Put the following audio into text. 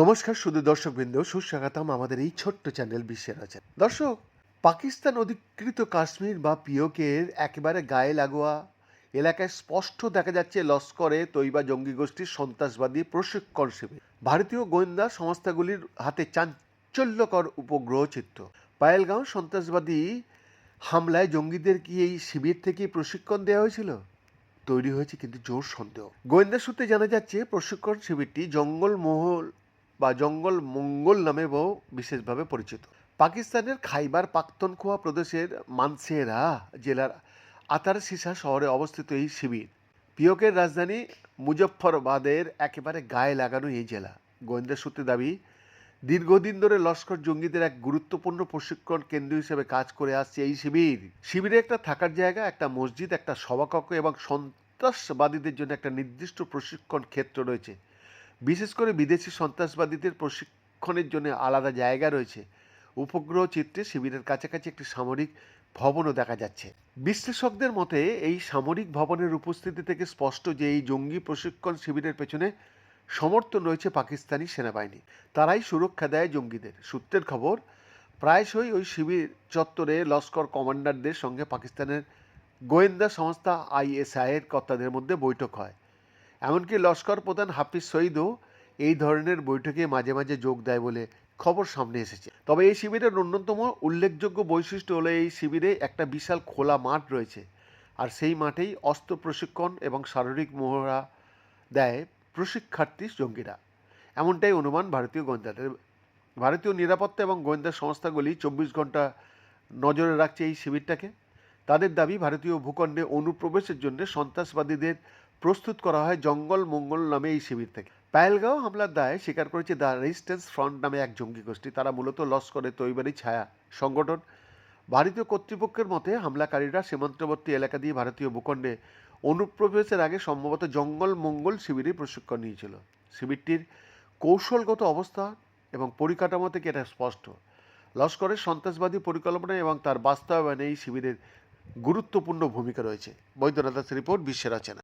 নমস্কার শুধু দর্শকবৃন্দ, সুস্বাগতম আমাদের এই ছোট্ট চ্যানেল বিশ্বের আছে দর্শক, পাকিস্তান অধিকৃত কাশ্মীর বা পিওকের একেবারে গায়ে লাগোয়া এলাকায় স্পষ্ট দেখা যাচ্ছে লস্করে তৈবা জঙ্গি গোষ্ঠীর সন্ত্রাসবাদী প্রশিক্ষণ শিবির। ভারতীয় গোয়েন্দা সংস্থাগুলির হাতে চাঞ্চল্যকর উপগ্রহ চিত্র। পায়েলগাঁও সন্ত্রাসবাদী হামলায় জঙ্গিদের কি এই শিবির থেকে প্রশিক্ষণ দেওয়া হয়েছিল? তৈরি হয়েছে কিন্তু জোর সন্দেহ। গোয়েন্দা সূত্রে জানা যাচ্ছে, প্রশিক্ষণ শিবিরটি জঙ্গলমহল বা জঙ্গল মঙ্গল নামে বহু বিশেষভাবে পরিচিত। পাকিস্তানের খাইবার পাক্তনখোয়া প্রদেশের মানসেরা জেলার আতার সিসা শহরে অবস্থিত এই শিবির। পিওকের রাজধানী মুজফ্ফরবাদের একেবারে গায়ে লাগানো এই জেলা। গোয়েন্দা সূত্রে দাবি দীর্ঘদিন ধরে লস্কর জঙ্গিদের এক গুরুত্বপূর্ণ প্রশিক্ষণ কেন্দ্র হিসেবে কাজ করে আসছে এই শিবির। শিবিরে একটা থাকার জায়গা, একটা মসজিদ, একটা সভাকক্ষ এবং সন্ত্রাসবাদীদের জন্য একটা নির্দিষ্ট প্রশিক্ষণ ক্ষেত্র রয়েছে। বিশেষ করে বিদেশি সন্ত্রাসবাদীদের প্রশিক্ষণের জন্য আলাদা জায়গা রয়েছে। উপগ্রহ চিত্রে শিবিরের কাছাকাছি একটি সামরিক ভবনও দেখা যাচ্ছে। বিশ্লেষকদের মতে, এই সামরিক ভবনের উপস্থিতি থেকে স্পষ্ট যে এই জঙ্গি প্রশিক্ষণ শিবিরের পেছনে সমর্থন রয়েছে পাকিস্তানি সেনাবাহিনী। তারাই সুরক্ষা দেয় জঙ্গিদের। সূত্রের খবর, প্রায়শই ওই শিবির চত্বরে লস্কর কমান্ডারদের সঙ্গে পাকিস্তানের গোয়েন্দা সংস্থা আইএসআইয়ের কর্তাদের মধ্যে বৈঠক হয়। এমনকি লস্কর প্রধান হাফিজ সঈদও এই ধরনের বৈঠকে মাঝে মাঝে যোগ দেয় বলে খবর সামনে এসেছে। তবে এই শিবিরের অন্যতম উল্লেখযোগ্য বৈশিষ্ট্য হলো এই শিবিরে একটা বিশাল খোলা মাঠ রয়েছে। আর সেই মাঠেই অস্ত্র প্রশিক্ষণ এবং শারীরিক মোহরা দেয় প্রশিক্ষার্থী জঙ্গিরা। এমনটাই অনুমান ভারতীয় গোয়েন্দাদের। ভারতীয় নিরাপত্তা এবং গোয়েন্দা সংস্থাগুলি চব্বিশ ঘণ্টা নজরে রাখছে এই শিবিরটাকে। তাদের দাবি, ভারতীয় ভূখণ্ডে অনুপ্রবেশের জন্য সন্ত্রাসবাদীদের প্রস্তুত করা হয় জঙ্গল মঙ্গল নামে এই শিবির থেকে। পায়েলগাঁও হামলার দায় স্বীকার করেছে দ্য রেজিস্ট্যান্স ফ্রন্ট নামে এক জঙ্গি গোষ্ঠী। তারা মূলত লস্করে তৈবারি ছায়া সংগঠন। ভারতীয় কর্তৃপক্ষের মতে, হামলাকারীরা সীমান্তবর্তী এলাকা দিয়ে ভারতীয় ভূখণ্ডে অনুপ্রবেশের আগে সম্ভবত জঙ্গল মঙ্গল শিবিরে প্রশিক্ষণ নিয়েছিল। শিবিরটির কৌশলগত অবস্থা এবং পরিকাঠামো থেকে এটা স্পষ্ট। লস্করের সন্ত্রাসবাদী পরিকল্পনা এবং তার বাস্তবায়নে এই শিবিরের গুরুত্বপূর্ণ ভূমিকা রয়েছে। বৈদ্যনাথ রিপোর্ট, বিশ্বের রচনা